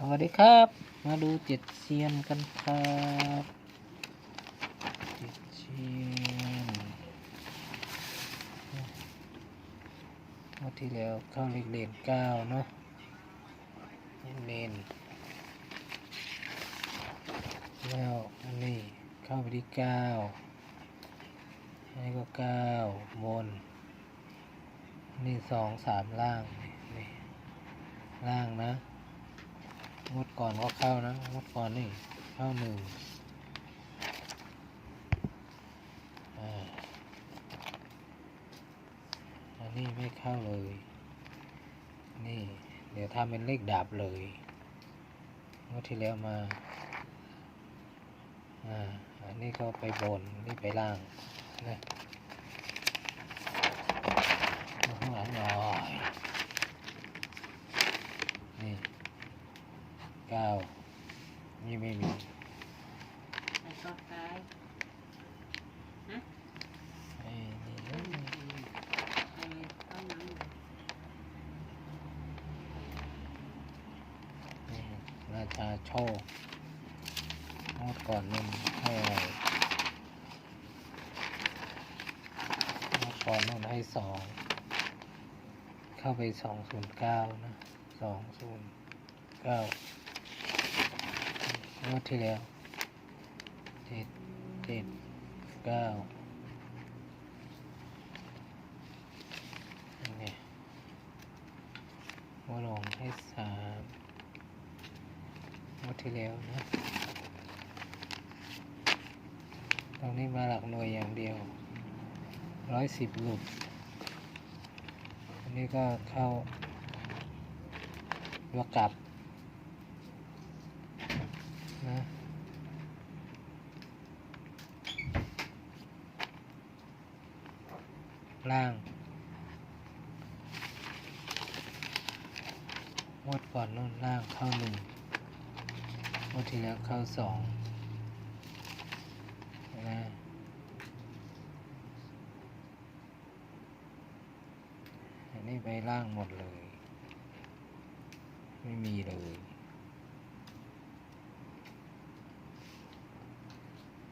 สวัสดีครับ มาดูเจ็ดเซียนกันครับเจ็ดเซียนวันที่แล้วเข้าเลขเด่นเก้าเนาะเลนแล้วอันนี้เข้าไปที่เก้าอันนี้ก็เก้าบนนี่สองสามล่างนี่ล่างนะ ก่อนก็เข้านะงวดก่อนนี่เข้าหนึ่งอันนี้ไม่เข้าเลย นี่ เดี๋ยวทำเป็นเลขดาบเลยงวดที่แล้วมา อ่า อันนี้ก็ไปบน นี่ไปล่างนะมาข้างหลังหน่อยนี่ เก้านี่ไม่มีไอ้ก็ตายไอ้นี่ไอ้ต้องนั่งนี่ราชาโชคงวดก่อนนุ่นให้อะไรงวดก่อนนุ่นให้สองเข้าไปสองศูนย์เก้านะสองศูนย์เก้า งวดที่แล้วเจ็ดเจ็ดเก้านี่ไงงวดลงให้สามงวดที่แล้วนะตรงนี้มาหลักหน่วยอย่างเดียวร้อยสิบหลุดอันนี้ก็เข้ายวกลับ นะล่าง งวดก่อนนู่นล่างเข้าหนึ่งงวดที่แล้วเข้าสองนะอันนี้ไปล่างหมดเลย ไม่มีเลย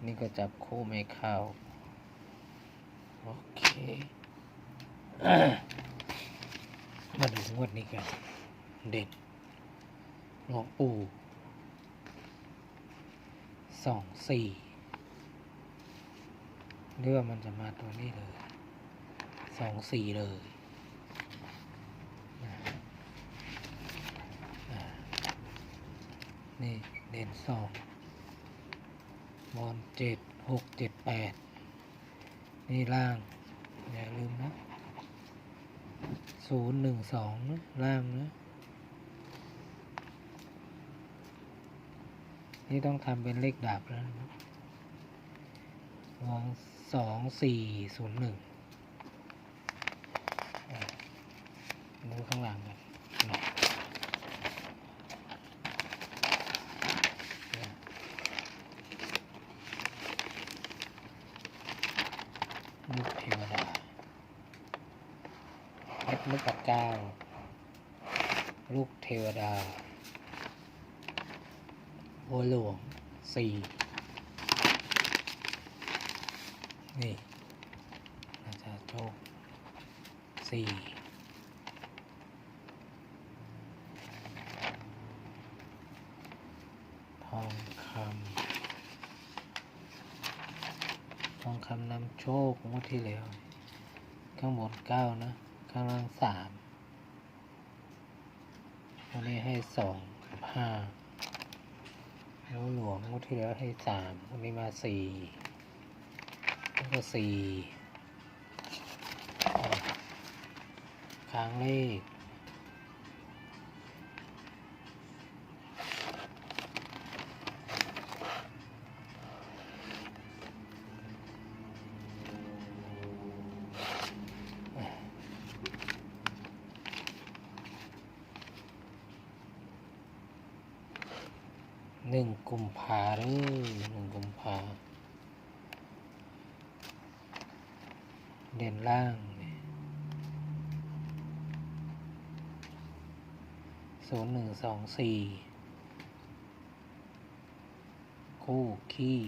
นี่ก็จับคู่ไม่เข้า โอเค มาดูงวดนี้กัน เด็ดหลวงปู่สองสี่เรือว่ามันจะมาตัวนี้เลยสองสี่เลยนี่เด่นสอง บอลเจ็ดหกเจ็ดแปดนี่ล่าง อย่าลืมนะศูนย์หนึ่งสองนะล่างนะนี่ต้องทำเป็นเลขดาบแล้วนะวงสองสี่ศูนย์หนึ่งดูข้างหลังกันนะเนี่ย ลูกเทวดาเพชรลูกปัดเก้า ลูกเทวดาบัวหลวงสี่นี่ราชาโชคสี่ทองคำท องคำนำโชคงวดที่แล้ว ข้างบนเก้านะ ข้างล่างสามวันนี้ให้สองกับห้าแล้วหลวงงวดที่แล้วให้สามวันนี้มาสี่แล้วก็สี่ค้างเลข หนึ่งกุมภาเลยหนึ่งกุมภาเด่นล่างศูนย์หนึ่งสองสี่คู่ขี้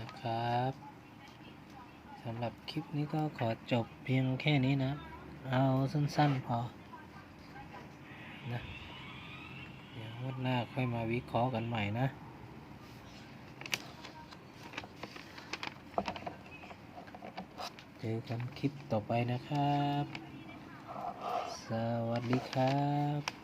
นะครับ สำหรับคลิปนี้ก็ขอจบเพียงแค่นี้นะ เอาสั้นๆพอ นะ เดี๋ยววันหน้าค่อยมาวิเคราะห์กันใหม่นะเจอกันคลิปต่อไปนะครับ สวัสดีครับ